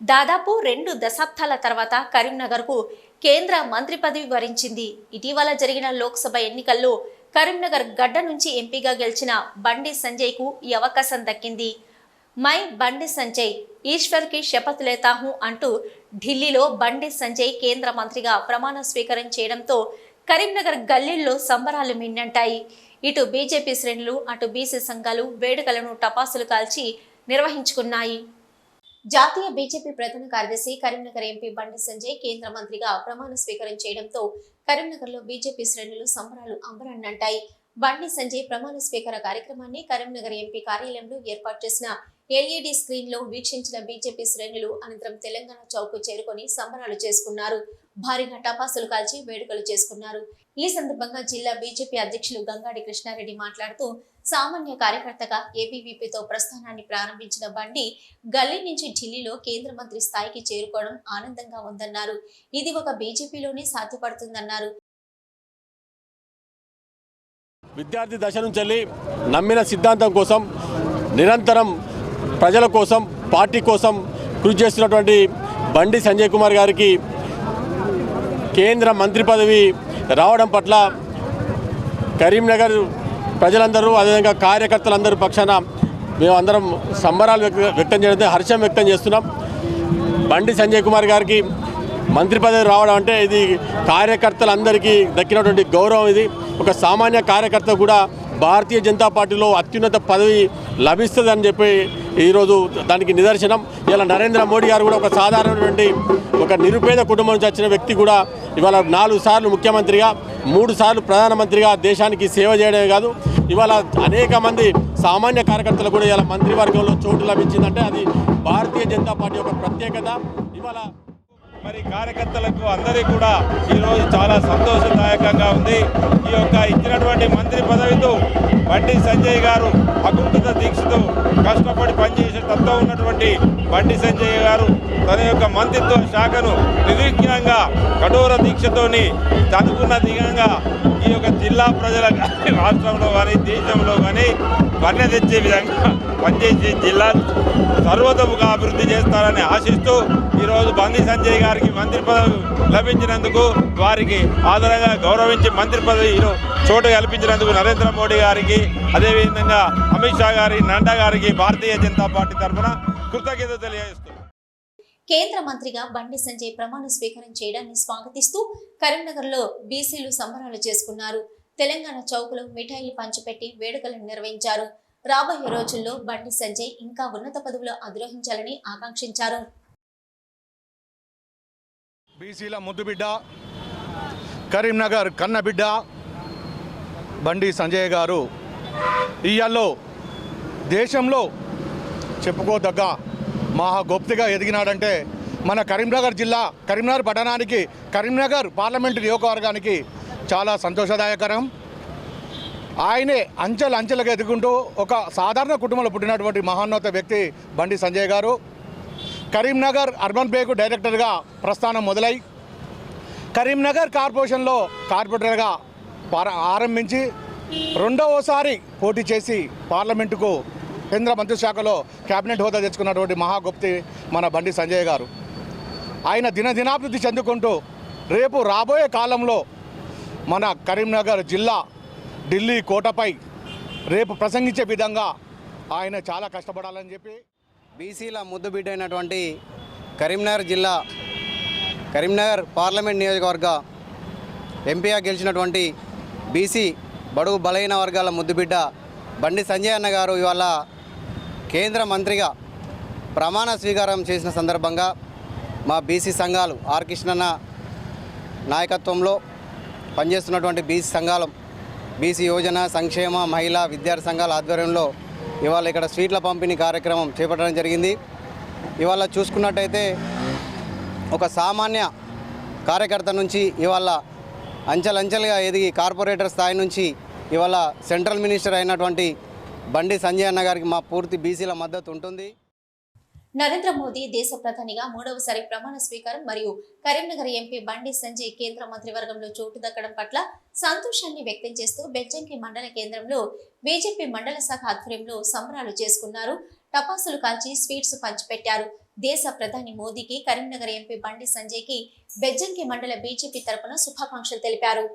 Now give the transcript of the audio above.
దాదాపు రెండు దశాబ్దాల తర్వాత కరీంనగర్కు కేంద్ర మంత్రి పదవి వరించింది. ఇటీవల జరిగిన లోక్సభ ఎన్నికల్లో కరీంనగర్ గడ్డ నుంచి ఎంపీగా గెలిచిన బండి సంజయ్కు ఈ అవకాశం దక్కింది. మై బండి సంజయ్ ఈశ్వర్కి శపథ్ లేతాహు అంటూ ఢిల్లీలో బండి సంజయ్ కేంద్ర మంత్రిగా ప్రమాణ స్వీకారం చేయడంతో కరీంనగర్ గల్లీల్లో సంబరాలు మిన్నంటాయి. ఇటు బీజేపీ శ్రేణులు అటు బీసీ సంఘాలు వేడుకలను టపాసులు కాల్చి నిర్వహించుకున్నాయి. జాతీయ బీజేపీ ప్రధాన కార్యదర్శి కరీంనగర్ ఎంపీ బండి సంజయ్ కేంద్ర మంత్రిగా ప్రమాణ స్వీకారం చేయడంతో కరీంనగర్లో బీజేపీ శ్రేణులు సంబరాలు అంబరాన్నంటాయి. బండి సంజయ్ ప్రమాణ స్వీకార కార్యక్రమాన్ని కరీంనగర్ ఎంపీ కార్యాలయంలో ఏర్పాటు చేసిన ఎల్ఈడి స్క్రీన్లో వీక్షించిన బీజేపీ శ్రేణులు అనంతరం తెలంగాణ చౌక్ చేరుకొని సంబరాలు చేసుకున్నారు. భారీగా టపాసులు కాల్చి వేడుకలు చేసుకున్నారు. ఈ సందర్భంగా జిల్లా బీజేపీ అధ్యక్షులు గంగాడి కృష్ణారెడ్డి మాట్లాడుతూ సామాన్య కార్యకర్తగా ఏబీవీపీతో ప్రస్థానాన్ని ప్రారంభించిన బండి గల్లీ నుంచి ఢిల్లీలో కేంద్ర మంత్రి స్థాయికి చేరుకోవడం ఆనందంగా ఉందన్నారు. ఇది ఒక బీజేపీలోనే సాధ్యపడుతుందన్నారు. విద్యార్థి దశ నుంచి నమ్మిన సిద్ధాంతం కోసం నిరంతరం ప్రజల కోసం పార్టీ కోసం కృషి చేస్తున్నటువంటి బండి సంజయ్ కుమార్ గారికి కేంద్ర మంత్రి పదవి రావడం పట్ల కరీంనగర్ ప్రజలందరూ అదేవిధంగా కార్యకర్తలందరూ పక్షాన మేమందరం సంబరాలు వ్యక్తం చేయడం హర్షం వ్యక్తం చేస్తున్నాం. బండి సంజయ్ కుమార్ గారికి మంత్రి పదవి రావడం అంటే ఇది కార్యకర్తలందరికీ దక్కినటువంటి గౌరవం ఇది. ఒక సామాన్య కార్యకర్త కూడా భారతీయ జనతా పార్టీలో అత్యున్నత పదవి లభిస్తుందని చెప్పి ఈరోజు దానికి నిదర్శనం. ఇలా నరేంద్ర మోడీ గారు కూడా ఒక సాధారణటువంటి ఒక నిరుపేద కుటుంబం నుంచి వచ్చిన వ్యక్తి కూడా ఇవాళ నాలుగు సార్లు ముఖ్యమంత్రిగా మూడు సార్లు ప్రధానమంత్రిగా దేశానికి సేవ చేయడమే కాదు ఇవాళ అనేక మంది సామాన్య కార్యకర్తలు కూడా ఇలా మంత్రివర్గంలో చోటు లభించిందంటే అది భారతీయ జనతా పార్టీ యొక్క ప్రత్యేకత. ఇవాళ మరి కార్యకర్తలకు అందరికీ కూడా ఈరోజు చాలా సంతోషదాయకంగా ఉంది. ఈ యొక్క ఇచ్చినటువంటి మంత్రి పదవితో బండి సంజయ్ గారు అకుంఠిత దీక్షతో కష్టపడి పనిచేసే తత్వం ఉన్నటువంటి బండి సంజయ్ గారు తన యొక్క మంత్రిత్వ శాఖను నిర్విఘ్నంగా కఠోర దీక్షతోని చదువుకున్న దిగంగా ఈ యొక్క జిల్లా ప్రజల రాష్ట్రంలో కానీ దేశంలో కానీ వన్య తెచ్చే విధంగా పనిచేసి జిల్లా సర్వతముగా అభివృద్ధి చేస్తారని ఆశిస్తూ ఈరోజు బండి సంజయ్ గారికి మంత్రి పదవి లభించినందుకు వారికి ఆదరంగా గౌరవించి మంత్రి పదవిలో చోటు కల్పించినందుకు నరేంద్ర మోడీ గారికి అదేవిధంగా అమిత్ షా గారి నడ్డా గారికి భారతీయ జనతా పార్టీ తరఫున కృతజ్ఞత తెలియజేస్తూ. కేంద్ర మంత్రిగా బండి సంజయ్ ప్రమాణ స్వీకారం చేయడాన్ని స్వాగతిస్తూ కరీంనగర్లో బీసీలు సంబరాలు చేసుకున్నారు. తెలంగాణ చౌకులో మిఠాయిలు పంచిపెట్టి వేడుకలను నిర్వహించారు. రాబోయే రోజుల్లో బండి సంజయ్ ఇంకా ఉన్నత పదవులు అధిరోహించాలని ఆకాంక్షించారు. బీసీల ముద్దుబిడ్డ కరీంనగర్ కన్నబిడ్డ బండి సంజయ్ గారు ఇయ్యాల్లో దేశంలో చెప్పుకోదగ్గ మహా గొప్పగా ఎదిగినాడంటే మన కరీంనగర్ జిల్లా కరీంనగర్ పట్టణానికి కరీంనగర్ పార్లమెంటు నియోజకవర్గానికి చాలా సంతోషదాయకరం. ఆయనే అంచెలు అంచెలుగా ఎదుగుంటూ ఒక సాధారణ కుటుంబంలో పుట్టినటువంటి మహాన్నత వ్యక్తి బండి సంజయ్ గారు. కరీంనగర్ అర్బన్ బేకు డైరెక్టర్గా ప్రస్థానం మొదలై కరీంనగర్ కార్పొరేషన్లో కార్పొరేటర్గా పార ఆరంభించి రెండవసారి పోటీ చేసి పార్లమెంటుకు కేంద్ర మంత్రిశాఖలో కేబినెట్ హోదా తెచ్చుకున్నటువంటి మహాగుప్తి మన బండి సంజయ్ గారు. ఆయన దినదినాభివృద్ధి చెందుకుంటూ రేపు రాబోయే కాలంలో మన కరీంనగర్ జిల్లా ఢిల్లీ కోటపై రేపు ప్రసంగించే విధంగా ఆయన చాలా కష్టపడాలని చెప్పి బీసీల ముద్దుబిడ్డైనటువంటి కరీంనగర్ జిల్లా కరీంనగర్ పార్లమెంట్ నియోజకవర్గ ఎంపీగా గెలిచినటువంటి బీసీ బడుగు బలహీన వర్గాల ముద్దుబిడ్డ బండి సంజయ్ అన్న గారు ఇవాళ కేంద్ర మంత్రిగా ప్రమాణ స్వీకారం చేసిన సందర్భంగా మా బీసీ సంఘాలు ఆర్ కృష్ణన్న నాయకత్వంలో పనిచేస్తున్నటువంటి బీసీ సంఘాలు బీసీ యోజన సంక్షేమ మహిళా విద్యార్థి సంఘాల ఆధ్వర్యంలో ఇవాళ ఇక్కడ స్వీట్ల పంపిణీ కార్యక్రమం చేపట్టడం జరిగింది. ఇవాళ చూసుకున్నట్టయితే ఒక సామాన్య కార్యకర్త నుంచి ఇవాళ అంచెలంచెలుగా ఎదిగి కార్పొరేటర్ స్థాయి నుంచి ఇవాళ సెంట్రల్ మినిస్టర్ అయినటువంటి బండి సంజయ్ అన్న గారికి మా పూర్తి బీసీల మద్దతు ఉంటుంది. నరేంద్ర మోదీ దేశ ప్రధానిగా మూడవసారి ప్రమాణ స్వీకారం మరియు కరీంనగర్ ఎంపీ బండి సంజయ్ కేంద్ర మంత్రివర్గంలో చోటు దక్కడం పట్ల సంతోషాన్ని వ్యక్తం చేస్తూ బెజ్జంకి మండల కేంద్రంలో బీజేపీ మండల శాఖ ఆధ్వర్యంలో సంబరాలు చేసుకున్నారు. టపాసులు కాల్చి స్వీట్స్ పంచిపెట్టారు. దేశ ప్రధాని మోదీకి కరీంనగర్ ఎంపీ బండి సంజయ్కి బెజ్జంకి మండల బీజేపీ తరపున శుభాకాంక్షలు తెలిపారు.